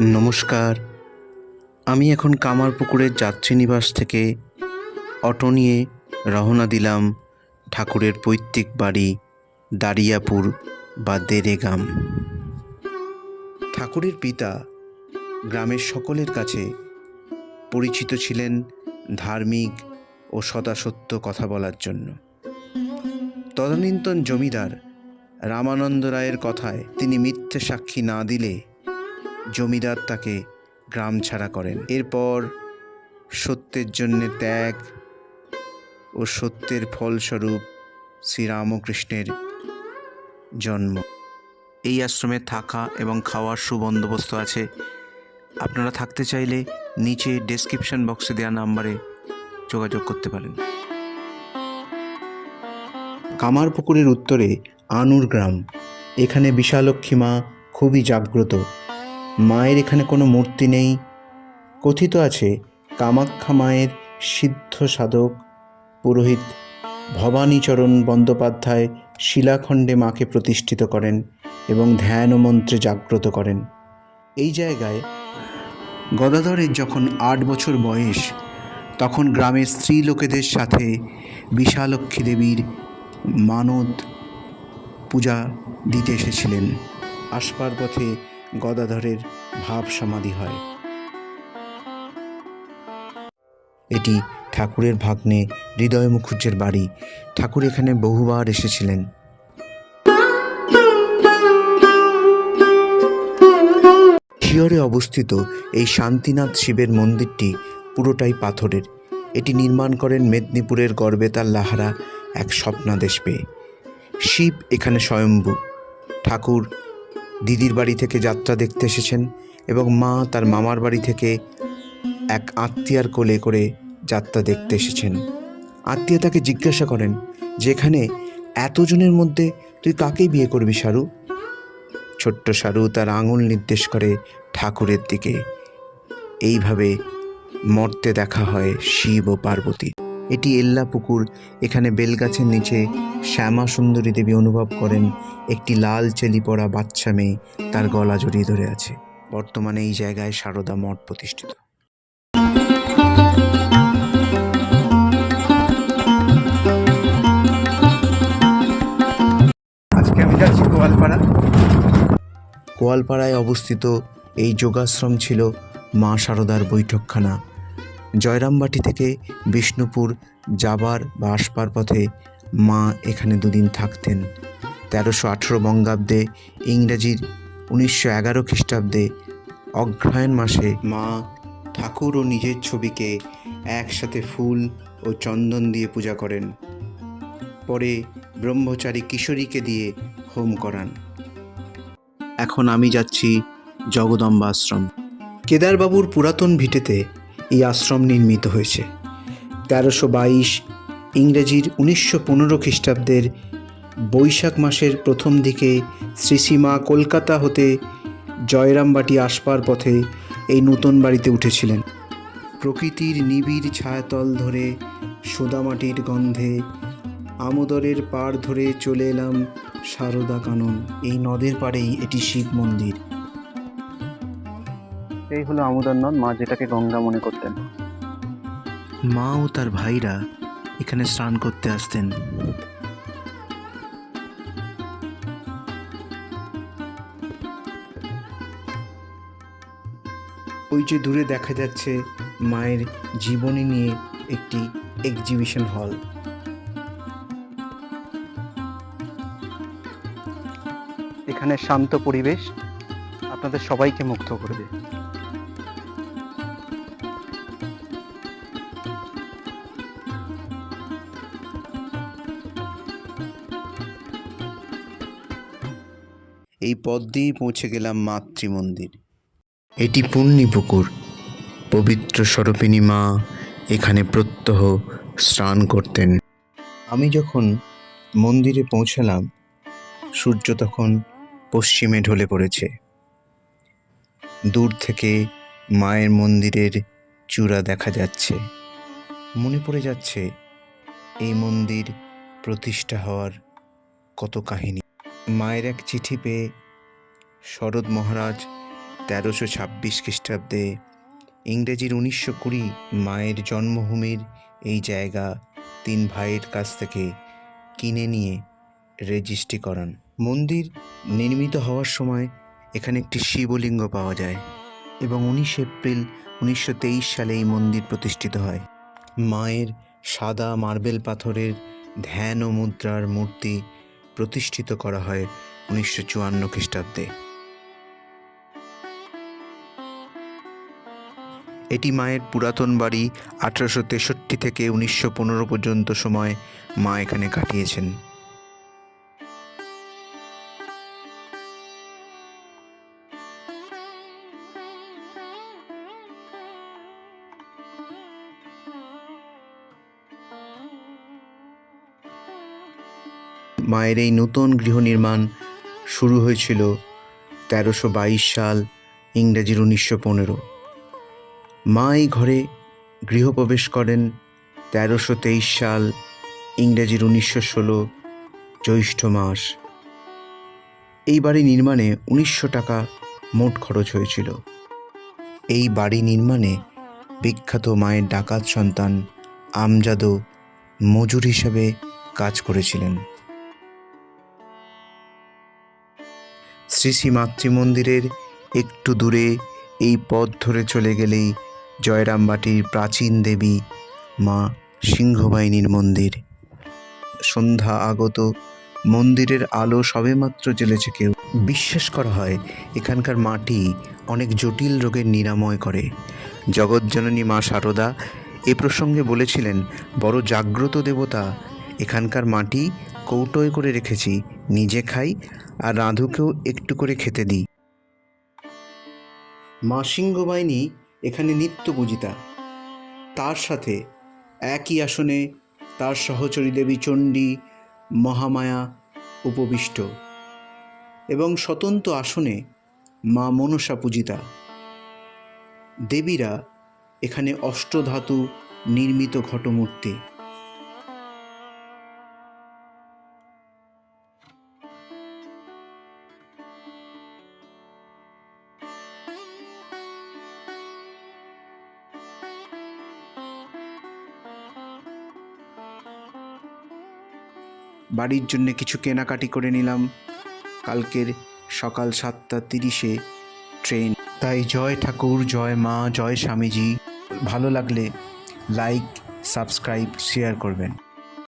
নমস্কার, আমি এখন কামারপুকুরের যাত্রীনিবাস থেকে অটো নিয়ে রওনা দিলাম ঠাকুরের পৈতৃক বাড়ি দারিয়াপুর বা দেরেগাম। ঠাকুরের পিতা গ্রামের সকলের কাছে পরিচিত ছিলেন ধার্মিক ও সদাসত্য কথা বলার জন্য। তদানীন্তন জমিদার রামানন্দ রায়ের কথায় তিনি মিথ্যে সাক্ষী না দিলে জমিদার তাকে গ্রাম ছাড়া করেন। এরপর সত্যের জন্যে ত্যাগ ও সত্যের ফলস্বরূপ শ্রীরামকৃষ্ণের জন্ম। এই আশ্রমে থাকা এবং খাওয়ার সুবন্দোবস্ত আছে। আপনারা থাকতে চাইলে নিচে ডেসক্রিপশন বক্সে দেওয়া নাম্বারে যোগাযোগ করতে পারেন। কামারপুকুরের উত্তরে আনুর গ্রাম। এখানে বিশালক্ষী মা খুবই জাগ্রত। মায়ের এখানে কোনো মূর্তি নেই। কথিত আছে, কামাখ্যা মায়ের সিদ্ধ সাধক, পুরোহিত ভবানীচরণ বন্দ্যোপাধ্যায় শিলাখণ্ডে মাকে প্রতিষ্ঠিত করেন এবং ধ্যান ও মন্ত্রে জাগ্রত করেন। এই জায়গায় গদাধরের যখন আট বছর বয়স, তখন গ্রামের স্ত্রী লোকেদের সাথে বিশালক্ষী দেবীর মানত পূজা দিতে এসেছিলেন। আসবার পথে গদাধরের ভাব সমাধি হয়। এটি ঠাকুরের ভাগ্নে হৃদয় মুখুজ্জের বাড়ি। ঠাকুর এখানে বহুবার এসেছিলেন। শিয়রে অবস্থিত এই শান্তিনাথ শিবের মন্দিরটি পুরোটাই পাথরের। এটি নির্মাণ করেন মেদিনীপুরের গর্বেতার লাহারা এক স্বপ্নাদেশ পেয়ে। শিব এখানে স্বয়ম্ভু। ঠাকুর দিদির বাড়ি থেকে যাত্রা দেখতে এসেছেন এবং মা তার মামার বাড়ি থেকে এক আত্মীয়ার কোলে করে যাত্রা দেখতে এসেছেন। আত্মীয় তাকে জিজ্ঞাসা করেন, যেখানে এতজনের মধ্যে তুই কাকে বিয়ে করবি সারু? ছোট্ট সারু তার আঙুল নির্দেশ করে ঠাকুরের দিকে। এইভাবে মর্তে দেখা হয় শিব ও পার্বতী। এটি এল্লা পুকুর। এখানে বেলগাছের নিচে শ্যামা সুন্দরী দেবী অনুভব করেন একটি লাল চেলি পরা বাচ্চা মেয়ে। তার গলা জড়িয়ে ধরে আছে। বর্তমানে এই জায়গায় সারদা মঠ প্রতিষ্ঠিত। আজকে আমি যাচ্ছি গোয়ালপাড়া। গোয়ালপাড়ায় অবস্থিত এই যোগাশ্রম ছিল মা সারদার বৈঠকখানা। জয়রামবাটি থেকে বিষ্ণুপুর যাবার বা আসবার পথে মা এখানে দুদিন থাকতেন। তেরোশো আঠেরো বঙ্গাব্দে ইংরেজির উনিশশো এগারো খ্রিস্টাব্দে অগ্রহায়ণ মাসে মা ঠাকুর ও নিজের ছবিকে একসাথে ফুল ও চন্দন দিয়ে পূজা করেন। পরে ব্রহ্মচারী কিশোরীকে দিয়ে হোম করান। এখন আমি যাচ্ছি জগদম্বা আশ্রম কেদারবাবুর পুরাতন ভিটেতে এই আশ্রম নির্মিত হয়েছে। তেরোশো বাইশ ইংরেজির উনিশশো পনেরো খ্রিস্টাব্দের বৈশাখ মাসের প্রথম দিকে শ্রীসীমা কলকাতা হতে জয়রামবাটি আসবার পথে এই নূতন বাড়িতে উঠেছিলেন। প্রকৃতির নিবিড় ছায়াতল ধরে সোদামাটির গন্ধে আমোদরের পার ধরে চলে এলাম সারদা কানন, এই নদের পাড়েই এটি শিব মন্দির। এই হলো আমোদর নদ মা যেটাকে গঙ্গা মনে করতেন। মা ও তার ভাইরা এখানে স্নান করতে আসতেন। ওই যে দূরে দেখা যাচ্ছে মায়ের জীবনী নিয়ে একটি এক্সিবিশন হল এখানে শান্ত পরিবেশ আপনাদের সবাইকে মুগ্ধ করবে। এই পথ দিয়েই পৌঁছে গেলাম মাতৃ মন্দির এটি পুকুর পবিত্র স্বরূপিণী মা এখানে প্রত্যহ স্নান করতেন। আমি যখন মন্দিরে পৌঁছালাম, সূর্য তখন পশ্চিমে ঢলে পড়েছে। দূর থেকে মায়ের মন্দিরের চূড়া দেখা যাচ্ছে। মনে পড়ে যাচ্ছে, এই মন্দির প্রতিষ্ঠা হওয়ার কত কাহিনী। মায়ের এক চিঠি পেয়ে শরৎ মহারাজ তেরোশো ছাব্বিশ খ্রিস্টাব্দে ইংরেজির উনিশশো কুড়ি মায়ের জন্মভূমির এই জায়গা তিন ভাইয়ের কাছ থেকে কিনে নিয়ে রেজিস্ট্রি করান। মন্দির নির্মিত হওয়ার সময় এখানে একটি শিবলিঙ্গ পাওয়া যায় এবং উনিশ এপ্রিল উনিশশো তেইশ সালে এই মন্দির প্রতিষ্ঠিত হয়। মায়ের সাদা মার্বেল পাথরের ধ্যান ও মুদ্রার মূর্তি প্রতিষ্ঠিত করা হয় উনিশশো চুয়ান্ন খ্রিস্টাব্দে। এটি মায়ের পুরাতন বাড়ি আঠারোশো তেষট্টি থেকে উনিশশো পনেরো পর্যন্ত সময় মা এখানে কাটিয়েছেন। মায়ের এই নতুন গৃহ নির্মাণ শুরু হয়েছিল তেরোশো বাইশ সাল ইংরেজির উনিশশো পনেরো। মা এই ঘরে গৃহপ্রবেশ করেন তেরোশো তেইশ সাল ইংরেজির উনিশশো ষোলো জ্যৈষ্ঠ মাস। এই বাড়ি নির্মাণে উনিশশো টাকা মোট খরচ হয়েছিল। এই বাড়ি নির্মাণে বিখ্যাত মায়ের ডাকাত সন্তান আমজাদও মজুর হিসেবে কাজ করেছিলেন। শ্রী শ্রী মাতৃমন্দিরের একটু দূরে এই পথ ধরে চলে গেলেই জয়রামবাটির প্রাচীন দেবী মা সিংহবাহিনীর মন্দির। সন্ধ্যা আগত মন্দিরের আলো সবেমাত্র জ্বেলেছে কেউ। বিশ্বাস করা হয় এখানকার মাটি অনেক জটিল রোগের নিরাময় করে। জগজ্জননী মা শারদা এ প্রসঙ্গে বলেছিলেন, বড় জাগ্রত দেবতা, এখানকার মাটি কৌটোয় করে রেখেছি নিজে খাই আর রাধুকেও একটু করে খেতে দিই। মা সিংহবাহিনী এখানে নিত্য পূজিতা। তার সাথে একই আসনে তার সহচরী দেবী চণ্ডী, মহামায়া উপবিষ্ট এবং স্বতন্ত্র আসনে মা মনসা পূজিতা। দেবীরা এখানে অষ্টধাতু নির্মিত ঘটমূর্তি। বাড়ির জন্য কিছু কেনাকাটি করে নিলাম। কালকের সকাল সাতটা তিরিশে ট্রেন। তাই জয় ঠাকুর, জয় মা, জয় স্বামীজি। ভালো লাগলে লাইক, সাবস্ক্রাইব, শেয়ার করবেন।